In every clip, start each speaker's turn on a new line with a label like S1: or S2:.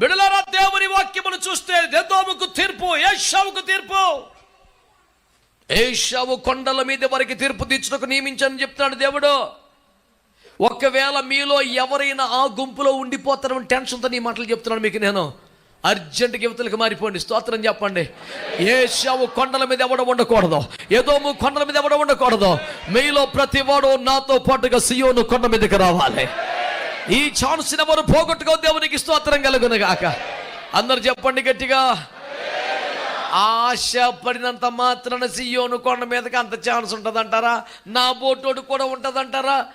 S1: బిడలారా దేవుని వాక్యమును చూస్తే దెదోముకు తీర్పు ఏషావుకు తీర్పు. ఏషావు కొండల మీద వారికి తీర్పు తీర్చుటకు నియమించని చెప్తున్నాడు దేవుడు. ఒకవేళ మీలో ఎవరైనా ఆ గుంపులో ఉండిపోతారని టెన్షన్తో నీ మాటలు చెప్తున్నాను మీకు నేను. అర్జెంట్ గివతలకు మారిపోండి స్తోత్రం చెప్పండి. ఏ షావు కొండల మీద ఎవడ ఉండకూడదు ఏదో కొండల మీద ఎవడ ఉండకూడదు. మీలో ప్రతి వాడు నాతో పాటుగా సియోను కొండ మీదకి రావాలి. ఈ ఛాన్స్ ఎవరు పోగొట్టుకో దేవునికి స్తోత్రం కలుగును గాక. అందరు చెప్పండి గట్టిగా. ఆశ పడినంత మాత్రాన సియోను కొండ మీదకి అంత ఛాన్స్ ఉంటుందంటారా? నా బోటోడు కూడా ఉంటుందంటారా?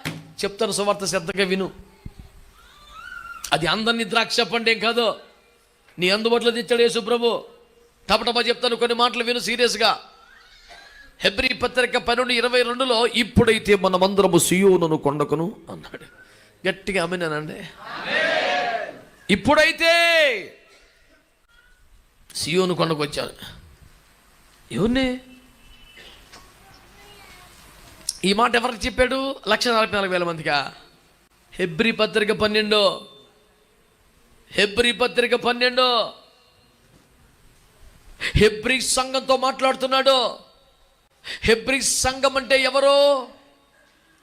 S1: చెప్తాను సువార్త శ్రద్ధగా విను. అది అందరినీ ద్రాక్ష పండేం కాదు. నీ అందుబాటులో తెచ్చాడు యేసు ప్రభు. టపటపా చెప్తాను కొన్ని మాటలు విను సీరియస్గా. హెబ్రి పత్రిక పన్నెండు ఇరవై రెండులో ఇప్పుడైతే మనమందరము సియోనును కొండకును అన్నాడు. గట్టిగా అమ్మినానండి. ఇప్పుడైతే సియోను కొండకు వచ్చాను ఎవరిని? ఈ మాట ఎవరికి చెప్పాడు? లక్ష నలభై నాలుగు వేల మందిగా హెబ్రి పత్రిక పన్నెండు. హెబ్రి పత్రిక పన్నెండు. హెబ్రి సంఘంతో మాట్లాడుతున్నాడు. హెబ్రి సంఘం అంటే ఎవరు?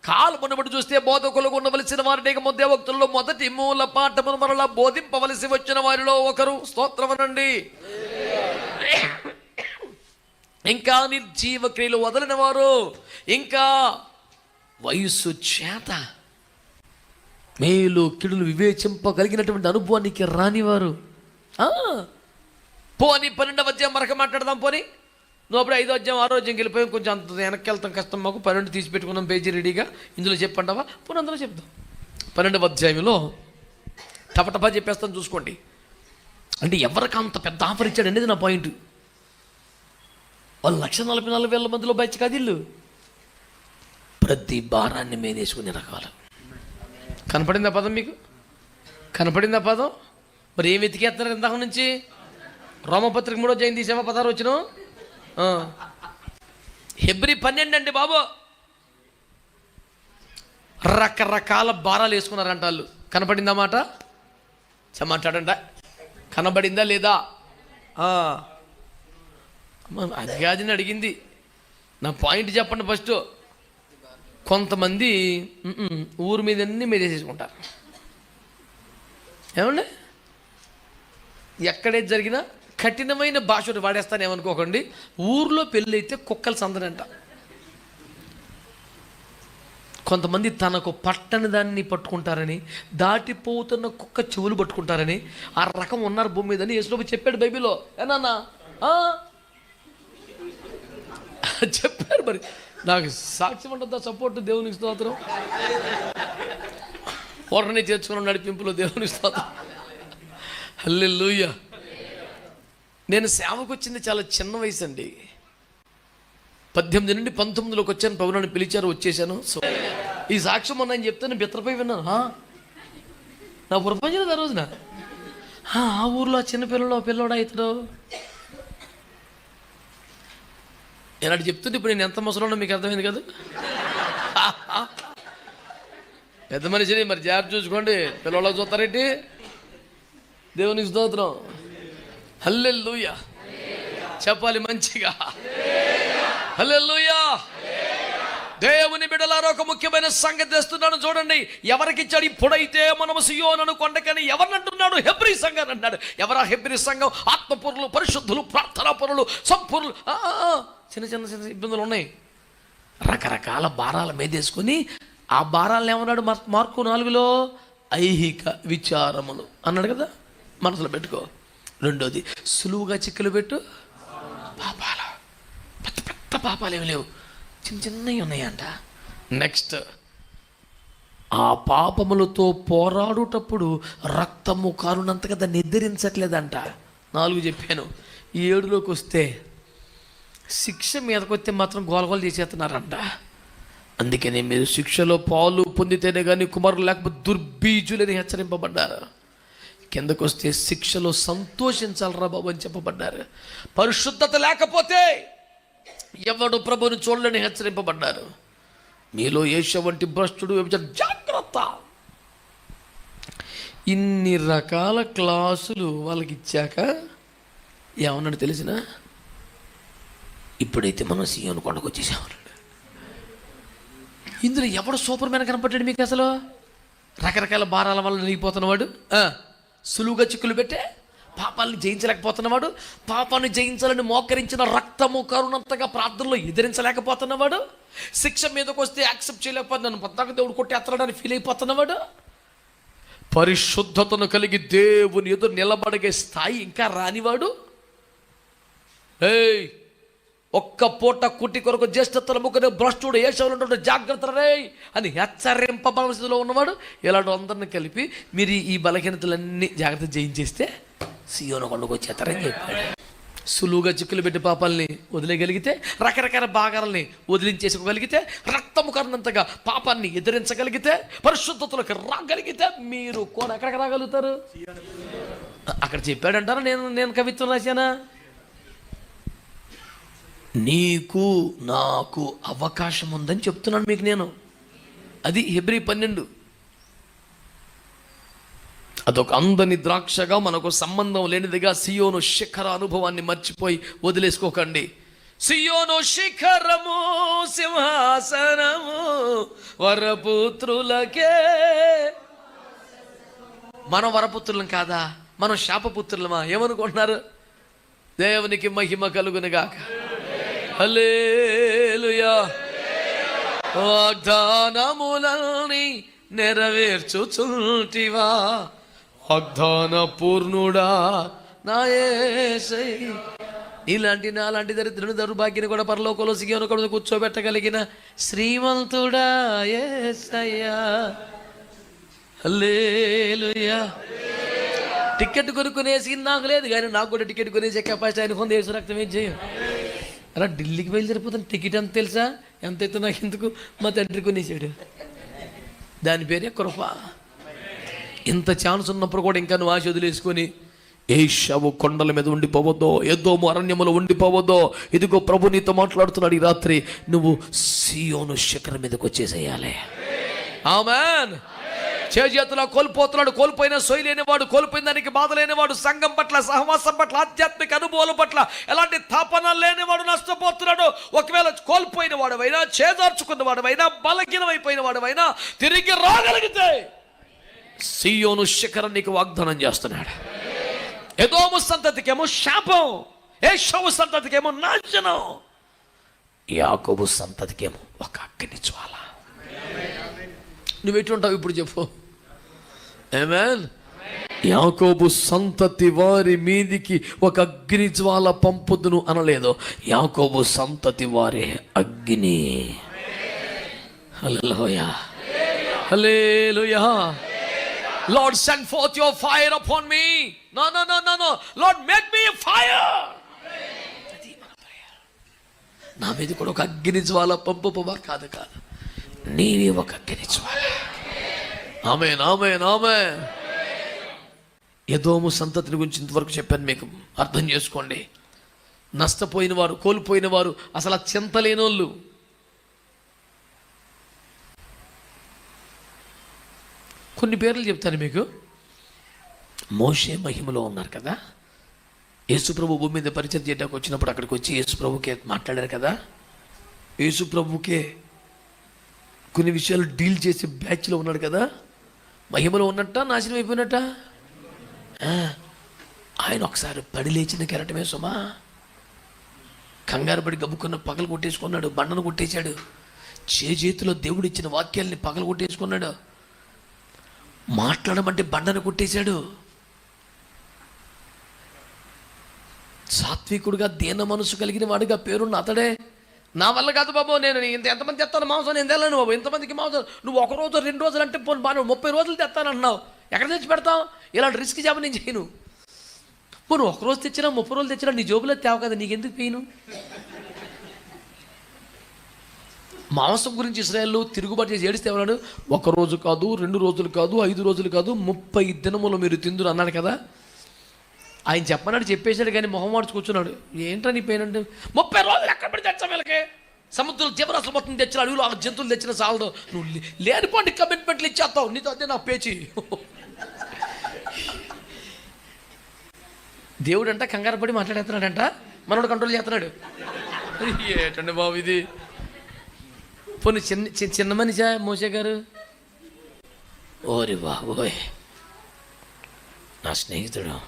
S1: కాలు మునబడి చూస్తే బోధకులకు ఉండవలసిన వారిని దేవక్తుల్లో మొదటి మూల పాఠమును మరలా బోధింపవలసి వచ్చిన వారిలో ఒకరు. స్తోత్రమనండి ఇంకా నిర్జీవ క్రియలు వదలిన వారు ఇంకా వయస్సు చేత మేలు కిడులు వివేచింపగలిగినటువంటి అనుభవానికి రానివారు. పోని పన్నెండవ అధ్యాయం మరొక మాట్లాడదాం పోని. నువ్వు అప్పుడు ఐదో అధ్యాయం ఆరో అధ్యాయం వెళ్ళిపోయాం కొంచెం అంత వెనక్కి వెళ్తాం కష్టం మాకు. పన్నెండు తీసి పెట్టుకున్నాం పేజీ రెడీగా. ఇందులో చెప్పంటావా? పోనీ అందులో చెప్తాం పన్నెండవ అధ్యాయంలో టపటపా చెప్పేస్తాను చూసుకోండి. అంటే ఎవరికి అంత పెద్ద ఆఫర్ ఇచ్చాడు అనేది నా పాయింట్. వాళ్ళు లక్ష నలభై నాలుగు వేల మందిలో బయట కాదిల్లు ప్రతి భారాన్ని మేనేసుకునే రకాలు. కనపడిందా పదం మీకు? కనపడిందా పదం? మరి ఏం వెతికేస్తున్నారు ఇంతకు నుంచి? రోమపత్రిక మూడో జయంతి సేవ పదహారు వచ్చిన? హెబ్రి పన్నెండు అండి బాబు. రకరకాల భారాలు వేసుకున్నారంట వాళ్ళు. కనపడిందా మాట? కనబడిందా లేదా? అది కాదని అడిగింది. నా పాయింట్ చెప్పండి ఫస్ట్. కొంతమంది ఊరి మీద అన్ని మీద వేసేసుకుంటారు. ఏమండి? ఎక్కడేది జరిగినా కఠినమైన భాష వాడేస్తానేమనుకోకండి. ఏమనుకోకండి ఊర్లో పెళ్ళి అయితే కుక్కలు సందనంట కొంతమంది తనకు పట్టని దాన్ని పట్టుకుంటారని దాటిపోతున్న కుక్క చెవులు పట్టుకుంటారని ఆ రకం ఉన్నారు భూమి మీదని అని చెప్పాడు బైబిలో ఏనా చెప్పారు మరి. నాకు సాక్ష్యం ఉంటుందా? సపోర్ట్ దేవునికి స్తోత్రం. పొరని చేర్చుకున్న నడిపింపులో దేవుని స్తోత్రం. అల్లెల్లుయ్యా నేను సేవకు వచ్చింది చాలా చిన్న వయసు అండి పద్దెనిమిది నుండి పంతొమ్మిదిలోకి వచ్చాను పౌరాన్ని పిలిచారు వచ్చేసాను. సో ఈ సాక్ష్యం మొన్న ఆయన చెప్తే నేను బిత్రపోయి విన్నాను. "హా? నా ప్రపంచం ఆ రోజున. "హా, ఆ ఊర్లో చిన్న పిల్లలు పిల్లోడా ఇతడు. నేను అటు చెప్తుంటే ఇప్పుడు నేను ఎంత ముసలో మీకు అర్థమైంది కదా? పెద్ద మనిషిని మరి జాగ్రత్త చూసుకోండి. పిల్లలకు చూస్తారేంటి? దేవునికి స్తోత్రం. హల్లెలూయా. చెప్పాలి మంచిగా. హల్లెలూయా. దేవుని బిడలారో ఒక ముఖ్యమైన సంగతి తెస్తున్నాను చూడండి. ఎవరికి ఇచ్చాడు ఇప్పుడైతే మనము సియోనను కొండకని ఎవరిని అంటున్నాడు హెబ్రి సంఘం అన్నాడు ఎవరా హెబ్రి సంఘం? ఆత్మపురులు పరిశుద్ధులు ప్రార్థనా పరులు సంపూర్లు చిన్న చిన్న చిన్న ఇబ్బందులు ఉన్నాయి. రకరకాల భారాల మీదేసుకొని ఆ భారాలను ఏమన్నాడు? మార్కు నాలుగులో ఐహిక విచారములు. అన్నాడు కదా? మనసులో పెట్టుకో. రెండోది సులువుగా చిక్కులు పెట్టు. పాపాల పెద్ద పెద్ద పాపాలు ఏమి లేవు. చిన్న చిన్నవి ఉన్నాయంట. నెక్స్ట్ ఆ పాపములతో పోరాడుటప్పుడు రక్తము కారునంతగా దాన్ని ఎదిరించట్లేదంట నాలుగు చెప్పాను. ఈ ఏడులోకి వస్తే శిక్ష మీదకి వస్తే మాత్రం గోలగోలు చేసేస్తున్నారంట. అందుకనే మీరు శిక్షలో పాలు పొందితేనే కానీ కుమారులు లేకపోతే దుర్బీజులని హెచ్చరింపబడ్డారు. కిందకు వస్తే శిక్షలో సంతోషించాలరా బాబు అని చెప్పబడ్డారు. పరిశుద్ధత లేకపోతే ఎవడు ప్రభుని చూడలేని హెచ్చరింపబడ్డారు. మీలో ఏష వంటి భ్రష్టుడు జాగ్రత్త. ఇన్ని రకాల క్లాసులు వాళ్ళకి ఇచ్చాక ఏమన్నాడు తెలిసిన? ఇప్పుడైతే మనం సీఎం కొండకు వచ్చేసామన్నాడు ఇందులో ఎవడు సూపర్ మ్యాన్ కనపడ్డాడు మీకు అసలు? రకరకాల భారాల వల్ల నలిగిపోతున్నవాడు సులువుగా చిక్కులు పెట్టే పాపాలను జయించలేకపోతున్నవాడు పాపాన్ని జయించాలని మోకరించిన రక్తము కరుణంతగా ప్రార్థనలో ఎదిరించలేకపోతున్నవాడు శిక్ష మీదకి వస్తే యాక్సెప్ట్ చేయలేకపోతే నన్ను పద్దాక దేవుడు కొట్టేస్తున్నాడని ఫీల్ అయిపోతున్నవాడు పరిశుద్ధతను కలిగి దేవుని ఎదురు నిలబడగే స్థాయి ఇంకా రానివాడు ఏయ్ ఒక్క పూట కుట్టి కొరకు జ్యేష్ఠతల ముఖని భ్రష్టుడు ఏషవులు జాగ్రత్త రే అని హెచ్చరింపబడిన స్థితిలో ఉన్నవాడు. ఇలాంటి అందరిని కలిపి మీరు ఈ- బలహీనతలన్నీ జాగ్రత్త జయించేస్తే సియోన కొండకు వచ్చేస్తారని చెప్పాడు. సులువుగా చిక్కులు పెట్టి పాపాలని వదిలేయగలిగితే రకరకాల భాగాలని వదిలించేసుకోగలిగితే రక్తము కన్నంతగా పాపాన్ని ఎదిరించగలిగితే పరిశుద్ధతలకు రాగలిగితే మీరు కూడా ఎక్కడికి రాగలుగుతారు? అక్కడ చెప్పాడంటారా? నేను నేను కవిత్వం రాశానా? నీకు నాకు అవకాశం ఉందని చెప్తున్నాను మీకు నేను. అది హెబ్రి పన్నెండు. అదొక అందని ద్రాక్షగా మనకు సంబంధం లేనిదిగా సియోను శిఖర అనుభవాన్ని మర్చిపోయి వదిలేసుకోకండి. సియోను శిఖరము సింహాసనము వరపుత్రులకే. మనం వరపుత్రులం కాదా? మనం శాపపుత్రులమా? ఏమనుకుంటున్నారు? దేవునికి మహిమ కలుగునుగాక. హలేలుయా వాగ్దానములని నెరవేర్చుచుంటివా. వాగ్దాన పూర్ణుడా నాయేసై ఇలాంటి నాలాంటి దరిద్రుని దౌర్భాగ్యని కూడా పరలోకంలో సిగిన కూడా కూర్చోబెట్టగలిగిన శ్రీమంతుడా ఏసయ్యా హల్లెలూయా. టికెట్ కొనుక్కునేసి నాకు లేదు కానీ నాకు కూడా టికెట్ కొనేసే కెపాసిటీ ఆయన పొంది రక్తం ఏం చేయం? అలా ఢిల్లీకి బయలుదేరిపోతాను టికెట్ ఎంత తెలుసా? ఎంత అయితే నాకు ఎందుకు మా తండ్రి కొనేసాడు. దాని పేరే కృప. ఇంత ఛాన్స్ ఉన్నప్పుడు కూడా ఇంకా నువ్వు ఆశ వదిలేసుకొని ఏ ఏషావు కొండల మీద ఉండిపోవద్దో ఏదో అరణ్యములో ఉండిపోవద్దో ఇదిగో ప్రభు నీతో మాట్లాడుతున్నాడు ఈ రాత్రి నువ్వు సియోను శిఖరం మీదకి వచ్చేసేయాలి. ఆమెన్. చేతులో కోల్పోతున్నాడు కోల్పోయిన సొయి లేనివాడు కోల్పోయిన దానికి బాధ లేనివాడు సంఘం పట్ల సహవాసం పట్ల ఆధ్యాత్మిక అనుభవాల పట్ల ఎలాంటి తాపన లేనివాడు నష్టపోతున్నాడు. ఒకవేళ కోల్పోయిన వాడవైనా చేదార్చుకున్న వాడవైనా బలహీనమైపోయిన వాడవైనా తిరిగి రాగలిగితే సియోను శిఖరం నీకు వాగ్దానం చేస్తున్నాడు. ఎదోము సంతతికేమో శాపం ఏషవు సంతతికేమో నాశనం యాకోబు సంతతికేమో ఒక అగ్ని జ్వాల. నువ్వు ఎటుంటావు ఇప్పుడు చెప్పు. ఏమేన్ యాకోబు సంతతి వారి మీదికి ఒక అగ్ని జ్వాల పంపుదును అనలేదు. యాకోబు సంతతి వారి అగ్ని. Hallelujah hallelujah Lord send forth your fire upon me no no no no no Lord make me fire. నా మీద కూడా ఒక అగ్ని జ్వాల పంపవా కాదు కాదు. నీవి ఒక అగ్ని ఆమె ఆమె ఆమె ఎదోము సంతతిని గురించి ఇంతవరకు చెప్పాను మీకు. అర్థం చేసుకోండి. నష్టపోయిన వారు కోల్పోయిన వారు అసలు చింత లేనోళ్ళు కొన్ని పేర్లు చెప్తాను మీకు. మోషే మహిమలో ఉన్నారు కదా. యేసుప్రభు భూమి మీద పరిచయం చేయడానికి వచ్చినప్పుడు అక్కడికి వచ్చి యేసుప్రభుకే మాట్లాడారు కదా. యేసుప్రభుకే కొన్ని విషయాలు డీల్ చేసే బ్యాచ్లో ఉన్నాడు కదా మహిమలో ఉన్నట్ట నాశనం అయిపోయినట్ట? ఆయన ఒకసారి పడి లేచిన కెరటమే సుమా కంగారు పడి గబుక్కున్న పగలు కొట్టేసుకున్నాడు బండను కొట్టేశాడు. చే చేతిలో దేవుడు ఇచ్చిన వాక్యాల్ని పగలు కొట్టేసుకున్నాడు. మాట్లాడమంటే బండను కొట్టేశాడు. సాత్వికుడుగా దీన మనసు కలిగిన వాడిగా పేరున్న అతడే నా వల్ల కాదు బాబు నేను ఇంత ఎంతమంది తెస్తాను? మాంసం నేను తెల్లను బాబు. ఇంతమందికి మాంసం నువ్వు ఒక రోజు రెండు రోజులు అంటే పోను బాను ముప్పై రోజులు తెస్తానంటున్నావు. ఎక్కడ తెచ్చి పెడతావు? ఇలాంటి రిస్క్ జాబ్ నేను చేయను. పోను ఒక రోజు తెచ్చినా ముప్పై రోజులు తెచ్చినా నీ జోబులో తేవ కదా నీకెందుకు పెయిను? మాంసం గురించి ఇస్రాయల్లో తిరుగుబాటు చేసి ఏడిస్తే ఏమన్నాడు? ఒక రోజు కాదు రెండు రోజులు కాదు ఐదు రోజులు కాదు ముప్పై దినములు మీరు తిందురు అన్నాడు కదా. ఆయన చెప్పన్నాడు చెప్పేశాడు కానీ మొహం మార్చుకొచ్చున్నాడు. కూర్చున్నాడు ఏంట్రా నీ పెయిన్ అంటే? ముప్పై రోజులు సముద్రం జీవరాశులు మొత్తం తెచ్చిన అడవిలో ఆ జంతువులు తెచ్చిన చాలదు. నువ్వు లేనిపోండి కమిట్మెంట్లు ఇచ్చేస్తావు. నీతో అదే నా పేచి. దేవుడు అంట కంగారు పడి మాట్లాడేస్తున్నాడంట. మనోడు కంట్రోల్ చేస్తున్నాడు. ఏటండి బాబు ఇది? పోనీ చిన్న చిన్న మనిషా మోసే గారు? ఓరి బాబోయ్. నా స్నేహితుడు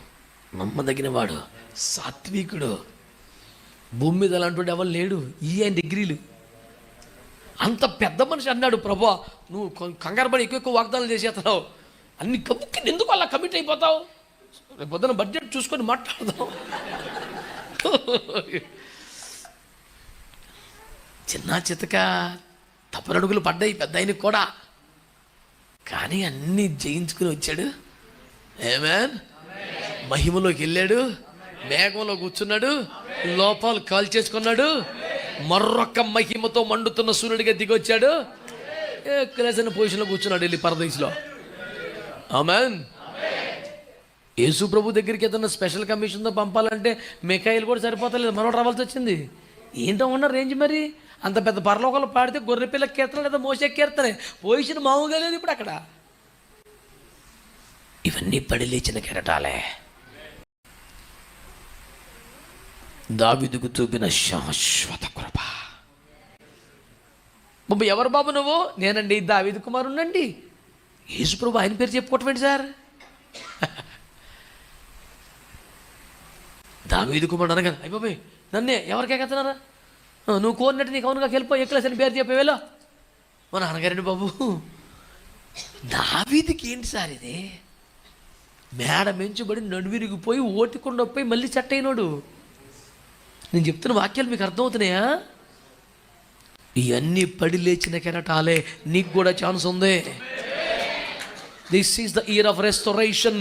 S1: నమ్మదగిన వాడు సాత్వికుడు. భూమి మీద అలాంటి ఎవరు లేడు. ఈ ఆయన డిగ్రీలు. అంత పెద్ద మనిషి అన్నాడు ప్రభా నువ్వు కొం- కంగారు పడి ఎక్కువ ఎక్కువ వాగ్దానాలు చేసేస్తున్నావు. అన్ని కమ్ముకి ఎందుకు అలా కమిట్ అయిపోతావు? రేపు పొద్దున బడ్జెట్ చూసుకొని మాట్లాడదాం. చిన్న చితక తప్పరడుగులు పడ్డాయి పెద్ద ఆయనకు కూడా. కానీ అన్నీ జయించుకుని వచ్చాడు. ఏమేన్? మహిమలోకి వెళ్ళాడు. మేఘంలో కూర్చున్నాడు లోపాలు కాల్ చేసుకున్నాడు మరొక్క మహిమతో మండుతున్న సూర్యుడిగా దిగొచ్చాడు. క్లేసిన పొజిషన్లో కూర్చున్నాడు వెళ్ళి పరదేశ్లో. ఆమెన్. యేసు ప్రభు దగ్గరికి ఏదన్నా స్పెషల్ కమిషన్తో పంపాలంటే మిఖాయిలు కూడా సరిపోతలేదు మరో రావాల్సి వచ్చింది. ఏంటో ఉన్న రేంజ్ మరి? అంత పెద్ద పరలోకాలు పాడితే గొర్రె పిల్ల కీర్తన లేదా మోసే కీర్తనే? పొజిషన్ మామూలుగా లేదు ఇప్పుడు అక్కడ. ఇవన్నీ పడి లేచిన కెరటాలే. దావిదుకు చూపిన శాశ్వత కృప. బాబు ఎవరు బాబు నువ్వు? నేనండి దావిదు కుమారుణ్ణండి. యేసు ప్రభు ఆయన పేరు చెప్పుకోవటం సార్? దావీదు కుమారుడు అనగా అయిపోయి నన్నే ఎవరికే కత్తనారా నువ్వు కోరినట్టు నీకు అవునుగా వెళ్ళిపో ఎక్కలేసని పేరు చెప్పేవేలో వెళ్ళో మా నాన్నగారండి బాబు దావీదికి ఏంటి సార్ ఇది? మేడ మెంచుబడి నడువిరిగిపోయి ఓటికుండా పోయి మళ్ళీ చెట్ట అయినోడు. నేను చెప్తున్న వాక్యాలు మీకు అర్థమవుతున్నాయా? ఇవన్నీ పడి లేచిన కెరటాలే నీకు కూడా ఛాన్స్ ఉంది. This is the year of restoration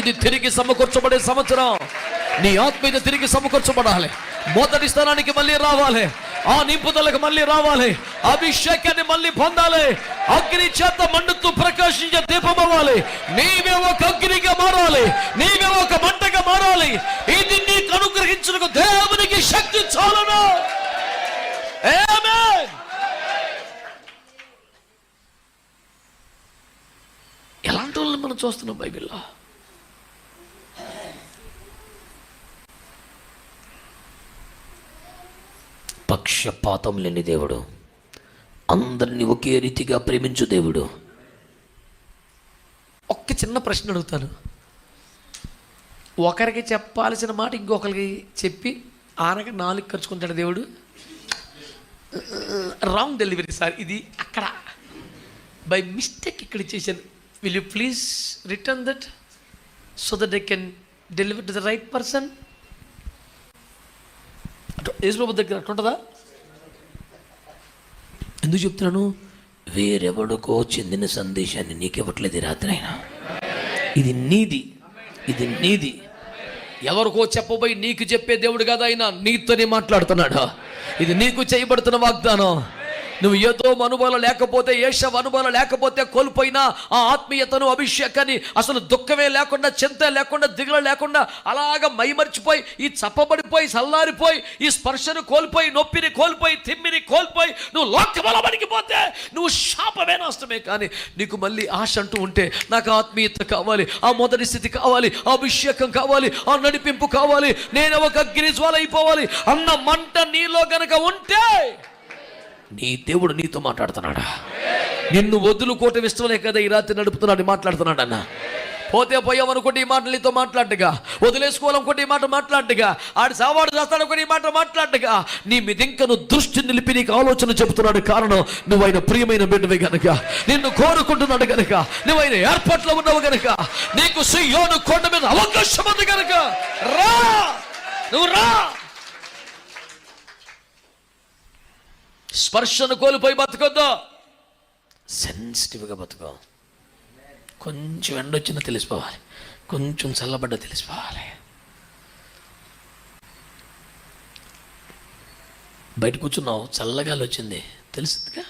S1: ఇది తిరిగి సమకూర్చబడే సంవత్సరం. నీ ఆత్మ ఇది తిరిగి సమకూర్చబడాలి. మొదటి స్థానానికి మళ్ళీ రావాలి. ఆ నింపుదలకు మళ్ళీ రావాలి. అభిషేకాన్ని మళ్ళీ పొందాలి. అగ్ని చేత మండుతూ ప్రకాశించే దీపం అవ్వాలి. నీవే ఒక అగ్నిగా మారాలి. నీవే ఒక మంటగా మారాలి. ఇది నీకు అనుగ్రహించిన దేవునికి శక్తి చాలును. ఎలాంటి వాళ్ళని మనం చూస్తున్నాం బైబిల్లో? పక్షపాతం లేని దేవుడు. అందరినీ ఒకే రీతిగా ప్రేమించు దేవుడు. ఒక్క చిన్న ప్రశ్న అడుగుతాను. ఒకరికి చెప్పాల్సిన మాట ఇంకొకరికి చెప్పి ఆనక నాలుగు ఖర్చుకుంటాడు దేవుడు. రాంగ్ డెలివరీ సార్ ఇది అక్కడ. బై మిస్టేక్ ఇక్కడ చేశాను will you please return that so that I can deliver to the right person యేసుప్రభు దగ్గర అట్టుంటుందా ఎందుకు చెప్తున్నాను? వేరెవడికో చెందిన సందేశాన్ని నీకివ్వట్లేదు ఇవ్వట్లేదు రాత్రి అయినా. ఇది నీది ఇది నీది. ఎవరికో చెప్పబోయి నీకు చెప్పే దేవుడు కదా అయినా నీతోనే మాట్లాడుతున్నాడా? ఇది నీకు చేయబడుతున్న వాగ్దానం. నువ్వు ఏదో అనుభవం లేకపోతే ఏషవ అనుభవం లేకపోతే కోల్పోయినా ఆ ఆత్మీయతను అభిషేకాన్ని అసలు దుఃఖమే లేకుండా చింత లేకుండా దిగులు లేకుండా అలాగ మైమర్చిపోయి ఈ చప్పబడిపోయి చల్లారిపోయి ఈ స్పర్శను కోల్పోయి నొప్పిని కోల్పోయి తిమ్మిని కోల్పోయి నువ్వు లోకబలబడికి పోతే నువ్వు శాపమే నష్టమే కానీ నీకు మళ్ళీ ఆశ అంటూ ఉంటే నాకు ఆత్మీయత కావాలి ఆ మొదటి స్థితి కావాలి ఆ అభిషేకం కావాలి ఆ నడిపింపు కావాలి నేను ఒక అగ్ని జ్వాల అయిపోవాలి అన్న మంట నీలో గనక ఉంటే నీ దేవుడు నీతో మాట్లాడుతున్నాడా? నిన్ను వదులుకోవటం ఇష్టమే కదా ఈ రాత్రి నడుపుతున్నాడు మాట్లాడుతున్నాడు అన్న. పోతే పోయామనుకోండి ఈ మాట నీతో మాట్లాడగా వదిలేసుకోవాలనుకోండి ఈ మాట మాట్లాడగా ఆడు సావాడు చేస్తాడనుకోండి ఈ మాట మాట్లాడగా నీ మీద ఇంకా నువ్వు దృష్టి నిలిపి నీకు ఆలోచన చెబుతున్నాడు. కారణం నువ్వు ఆయన ప్రియమైన బిడ్డవి గనక. నిన్ను కోరుకుంటున్నాడు గనక. నువ్వు ఆయన ఏర్పాట్లో ఉన్నావు గనక. నీకు సుయోను కొండ మీద అవకాశం ఉంది గనక. రా! నువ్వు రా! స్పర్శను కోల్పోయి బతకొద్దు. సెన్సిటివ్గా బతుకో. కొంచెం ఎండ వచ్చినా తెలిసిపోవాలి. కొంచెం చల్లబడ్డ తెలిసిపోవాలి. బయట కూర్చున్నావు చల్లగాలి వచ్చింది తెలుసుగా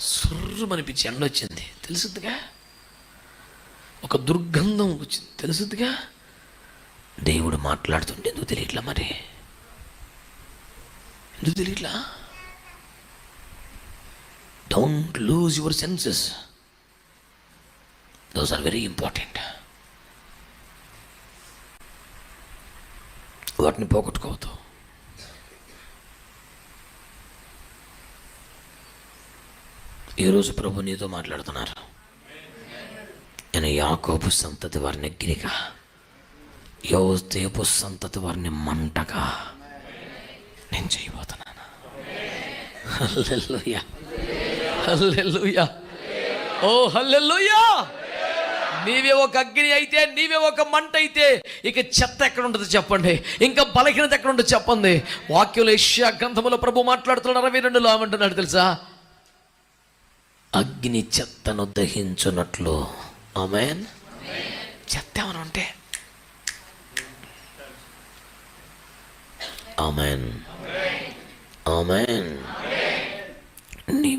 S1: సుర్రమనిపించి ఎండ వచ్చింది. తెలుసుద్దిగా? ఒక దుర్గంధం వచ్చింది. తెలుసుద్దిగా? దేవుడు మాట్లాడుతుంటే ఎందుకు తెలియట్లా మరి? ఎందుకు తెలియట్లా? Don't lose your senses those are very important వాటిని పోగొట్టుకోవద్దు. ఈరోజు ప్రభు నీతో మాట్లాడుతున్నారు. నేను యాకోపు సంతతి వారిని గిరిగా యోసేపు సంతతి వారిని మంటగా నేను చేయబోతున్నానా. హల్లెలూయా. హల్లెలూయా. ఓ హల్లెల్లుయా నీవే ఒక అగ్ని అయితే నీవే ఒక మంట అయితే ఇక చెత్త ఎక్కడ ఉంటుంది చెప్పండి. ఇంకా బలహీనత ఎక్కడ ఉంటుంది చెప్పండి. వాక్యులు ఏషియా గ్రంథములో ప్రభు మాట్లాడుతున్నాడు అరవై రెండులో ఏమంటున్నాడు తెలుసా? అగ్ని చెత్తను దహించున్నట్లు ఆమెన్. చెత్త ఏమైనా ఉంటే. ఆమెన్. Amen. Amen. Ni